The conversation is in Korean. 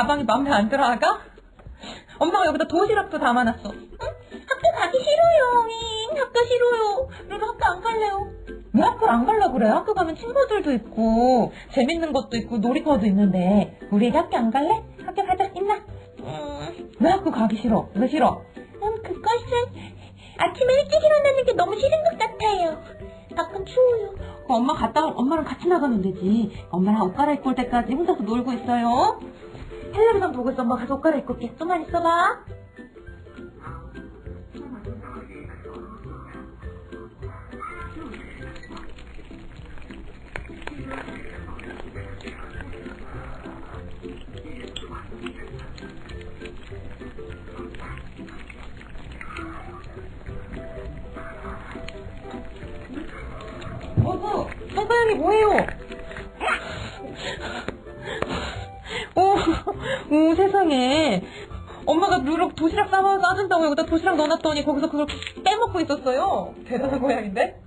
가방이 마음에 안 들어 아가? 엄마가 여기다 도시락도 담아놨어. 응? 학교 가기 싫어요. 잉, 학교 싫어요. 루루 학교 안 갈래요. 왜 학교를 안 갈라 그래? 학교 가면 친구들도 있고 재밌는 것도 있고 놀이터도 있는데 우리 애기 학교 안 갈래? 학교 가자 있나? 음, 왜 학교 가기 싫어? 왜 싫어? 음, 그것은 아침에 일찍 일어나는 게 너무 싫은 것 같아요. 밖은 추워요. 그 엄마 갔다 오- 엄마랑 같이 나가면 되지. 엄마랑 옷 갈아입고 올 때까지 혼자서 놀고 있어요. 텔레비전 보고 있어. 엄마 가서 옷 갈아입고 올게. 좀만 있어봐. 어구, 성가영이 뭐해요? 오, 오, 세상에. 엄마가 누룩 도시락 싸와 싸준다고 여기다 도시락 넣어놨더니 거기서 그걸 빼먹고 있었어요. 대단한 고양인데?